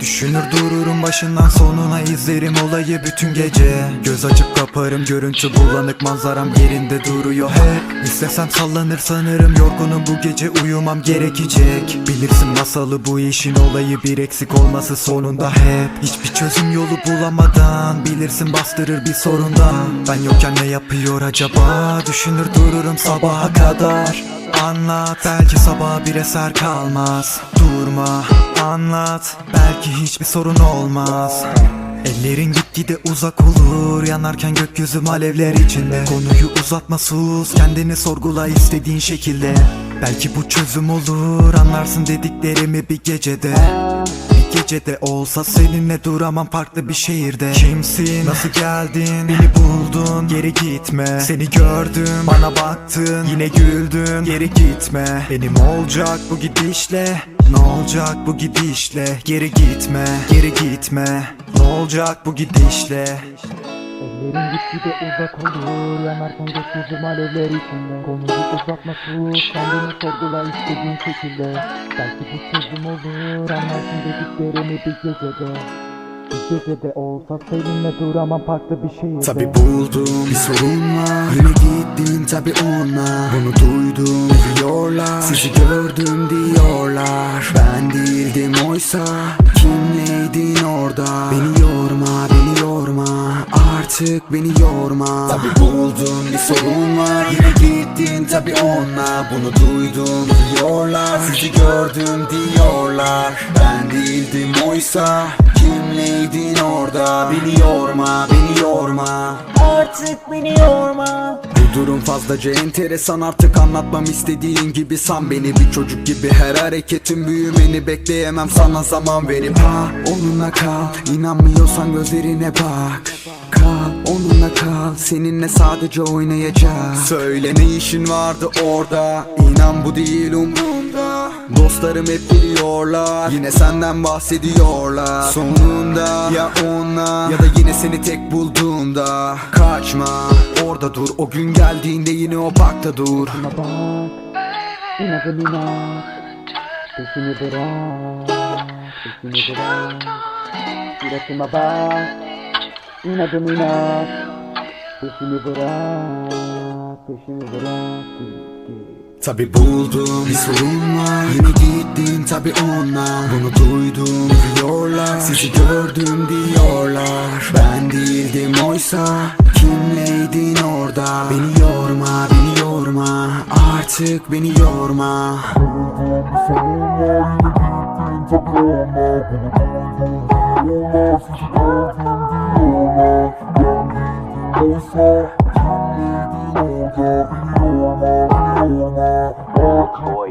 Düşünür dururum başından sonuna izlerim olayı bütün gece. Göz açıp kaparım görüntü bulanık manzaram yerinde duruyor hep. İstesem sallanır sanırım yorgunum bu gece uyumam gerekecek. Bilirsin masalı bu işin olayı bir eksik olması sonunda hep. Hiçbir çözüm yolu bulamadan bilirsin bastırır bir sorundan. Ben yokken ne yapıyor acaba? Düşünür dururum sabaha kadar Anlat belki sabah bir eser kalmaz. Durma anlat belki hiçbir sorun olmaz. Ellerin gitgide uzak olur Yanarken gökyüzü alevler içinde. Konuyu uzatma sus Kendini sorgula istediğin şekilde. Belki bu çözüm olur Anlarsın dediklerimi bir gecede gecede olsa seninle duramam farklı bir şehirde. Kimsin? Nasıl geldin? Beni buldun Geri gitme. Seni gördüm Bana baktın Yine güldün Geri gitme. Benim olacak bu gidişle Ne olacak bu gidişle? Geri gitme Geri gitme. Ne olacak bu gidişle Ellerin gitgide uzak olur Yanarken gökyüzüm alevler içinde. Konuyu uzatma sus Kendini sorgula istediğin şekilde. Belki bu çözüm olur. Anlarsın dediklerimi bir gecede. Bir gecede olsa seninle duramam farklı bir şehirde. Tabi buldum bir sorun var. Yine gittin tabi ona. Bunu duydum diyorlar. Sizi gördüm diyorlar. Ben değildim oysa. Kimleydin orada? Beni yorma beni yorma Artık beni yorma. Tabi buldum bir sorun var. Yine gittin tabi ona. Bunu duydum diyorlar. Sizi gördüm diyorlar. Ben değildim oysa. Kimleydin orada? Beni yorma beni yorma. Artık beni yorma durum fazlaca enteresan artık anlatmam istediğin gibi san beni. Bir çocuk gibi her hareketin büyümeni bekleyemem sana zaman verip Ha onunla kal. İnanmıyorsan gözlerine bak Kal onunla kal. Seninle sadece oynayacağız Söyle ne işin vardı orada? İnan bu değil umrumda Dostlarım hep biliyorlar Yine senden bahsediyorlar. Sonunda ya ona Ya da yine seni tek bulduğumda Kaçma orada dur. O gün geldiğinde yine o parkta dur. Buna bak İnadın inat Peşini bırak Peşini bırak Suratıma bak İnadın inat Peşini bırak Peşini bırak Git git Tabi buldum bir sorun var. Yine gittin tabi ona. Bunu duydum diyorlar Sizi gördüm diyorlar. Ben değildim oysa. Kimleydin orada? Beni yorma beni yorma. Artık beni yorma Boy,